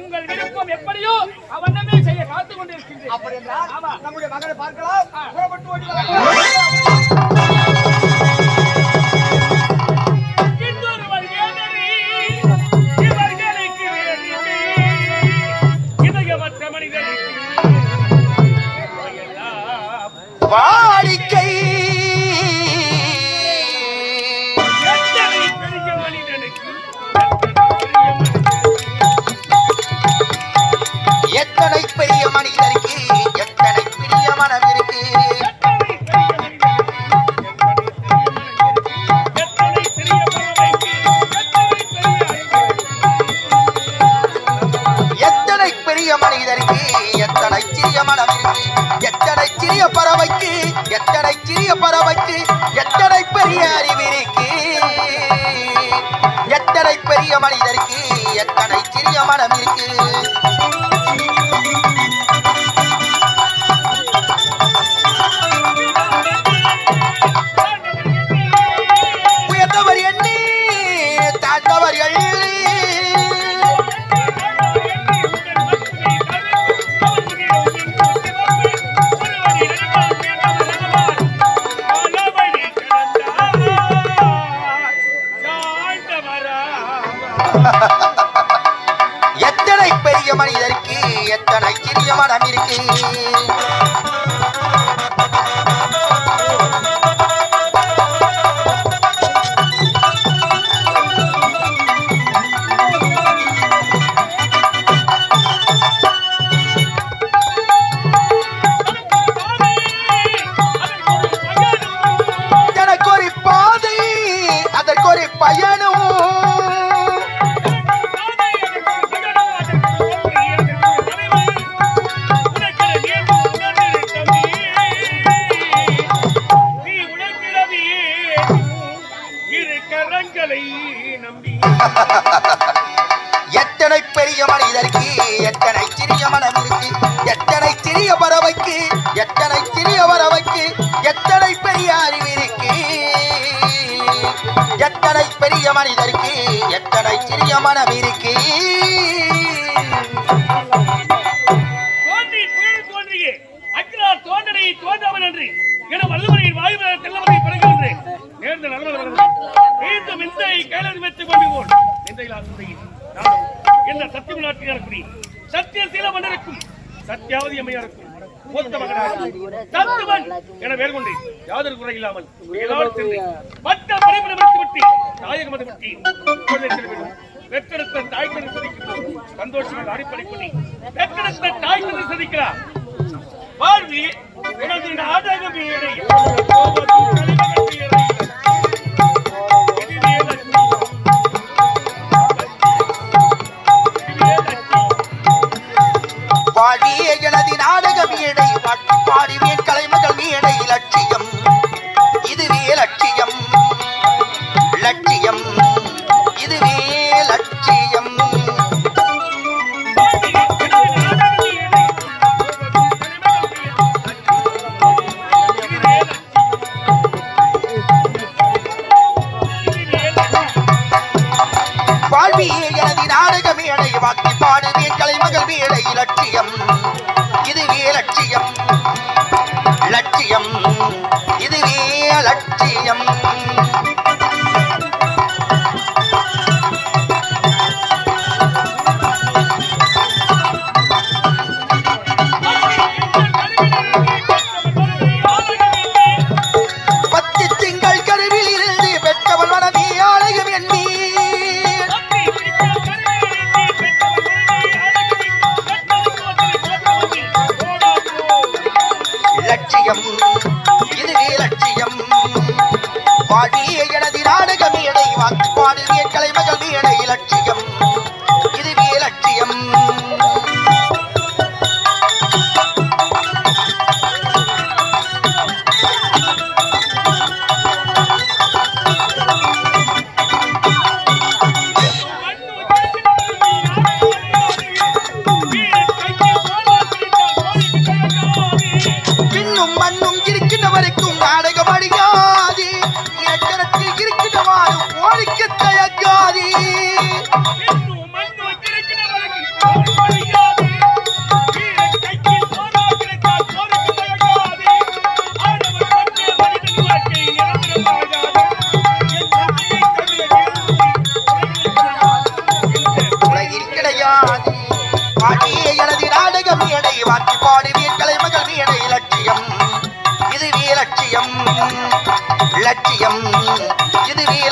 உங்கள் விருப்பம் எப்படியோ அவனமே செய்ய காத்து கொண்டிருக்கின்றேன். நம்முடைய மகனை பார்க்கலாம். புறப்பட்டு ஓடி சிறிய பறவைக்கு எத்தனை சிறிய பறவைக்கு எத்தனை பெரிய அறிவிற்கு? எத்தனை பெரிய மனிதருக்கு எத்தனை சிறிய மனம் இருக்கு உயர்ந்தவர் எண்ணி தாழ்ந்தவர் எண்ணி எத்தனை பெரிய மனிதருக்கு எத்தனை சிறிய மனம் இருக்கு? எத்தனை பெரிய மனிதருக்கு எத்தனை சிறிய மனம் இருக்கு எத்தனை சிறிய பறவைக்கு எத்தனை சிறிய பறவைக்கு எத்தனை பெரிய அறிவு இருக்கு எத்தனை பெரிய மனிதருக்கு எத்தனை சிறிய மனம் இருக்கு என்ன சத்தியம் சத்திய சீல மன்னருக்கும் சத்தியாவதி அம்மையாருக்கும் மூத்த மகனாக. தத்துவன் என யாதொரு குறை இல்லாமல் விட்டு விட்டு பெற்றெடுத்த தாய் சதிக்கிறோம் சந்தோஷங்கள் அடிப்படை பண்ணி பெற்றெடுத்த தாய் தந்தை சதிக்கிறார் வாழ்வி உனது நாடகம் நாடக மேடை பாடுவேன். கலைமகள் மேடை நாடக மேடை வாக்கி பாடுவேன். கலைமகள் மேடை லட்சியம். இதுவே லட்சியம். லட்சியம். இதுவே லட்சியம். பாடிய எனது நாடக மேடை வாக்கு பாடுவேன் கலைமகள் மேடை வாக்கி பாடி வீட்டலை மகள் வீடை லட்சியம் இது லட்சியம். லட்சியம் இதுவே